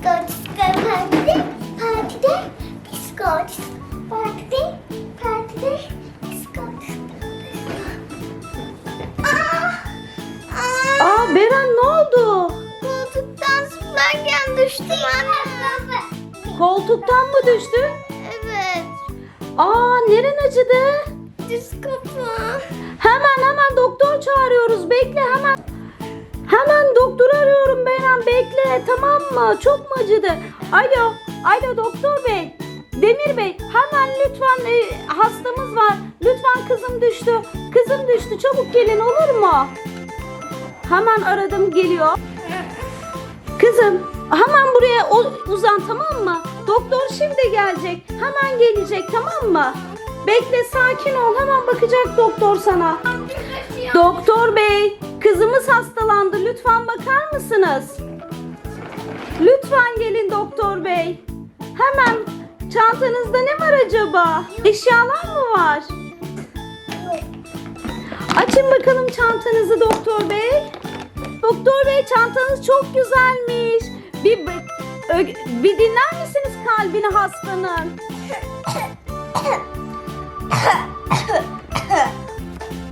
Disco, disco, partide, partide, disco, disco, partide, partide, disco, disco. Aa! Aa! Aa Beren ne oldu? Koltuktan zıplarken düştüm anne. Koltuktan mı düştün? Evet. Aa neren acıdı? Diz kapağım. Hemen hemen doktor çağırıyoruz. Bekle. Hemen Beren. Bekle tamam mı? Çok mu acıdı? Alo. Alo doktor bey. Demir bey hemen lütfen e, hastamız var. Lütfen kızım düştü. Kızım düştü. Çabuk gelin olur mu? Hemen aradım geliyor. Kızım hemen buraya uzan tamam mı? Doktor şimdi gelecek. Hemen gelecek tamam mı? Bekle sakin ol. Hemen bakacak doktor sana. Doktor bey, kızımız hastalandı. Lütfen bakar mısınız? Lütfen gelin doktor bey. Hemen çantanızda ne var acaba? Eşyalar mı var? Açın bakalım çantanızı doktor bey. Doktor bey çantanız çok güzelmiş. Bir bir dinler misiniz kalbini hastanın?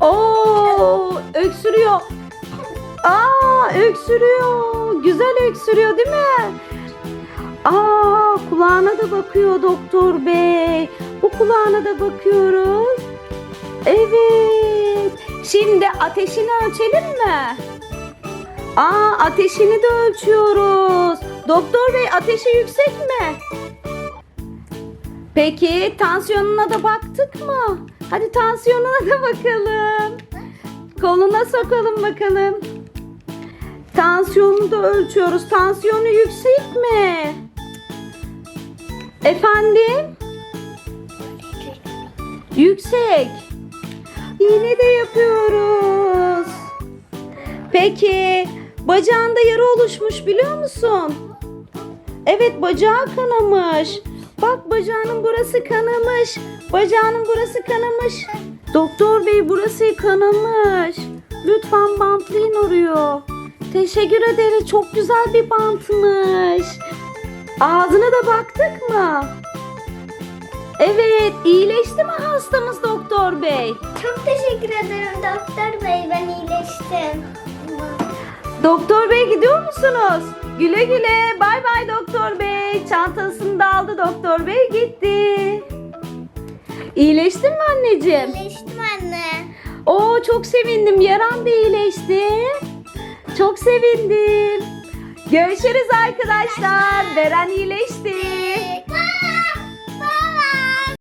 Oo, öksürüyor. Aa, öksürüyor. Güzel öksürüyor değil mi? Aa, kulağına da bakıyor doktor bey. Bu kulağına da bakıyoruz. Evet. Şimdi ateşini ölçelim mi? Aa, ateşini de ölçüyoruz. Doktor bey ateşi yüksek mi? Peki tansiyonuna da baktık mı? Hadi tansiyonuna da bakalım. Koluna sokalım bakalım. Tansiyonunu da ölçüyoruz. Tansiyonu yüksek mi? Efendim? Yüksek. İğne de yapıyoruz. Peki bacağında yara oluşmuş biliyor musun? Evet bacağı kanamış. Bak bacağının burası kanamış. Bacağının burası kanamış. Doktor bey burası kanamış. Lütfen bantlayın oraya. Teşekkür ederiz. Çok güzel bir bantmış. Ağzına da baktık mı? Evet, iyileşti mi hastamız doktor bey? Çok teşekkür ederim doktor bey. Ben iyileştim. Doktor bey gidiyor musunuz? Güle güle. Bay bay doktor bey. Çantasını da aldı doktor bey gitti. İyileştin mi anneciğim? İyileştim anne. Oo çok sevindim. Yaran da iyileşti. Çok sevindim. Görüşürüz arkadaşlar. Beren iyileşti.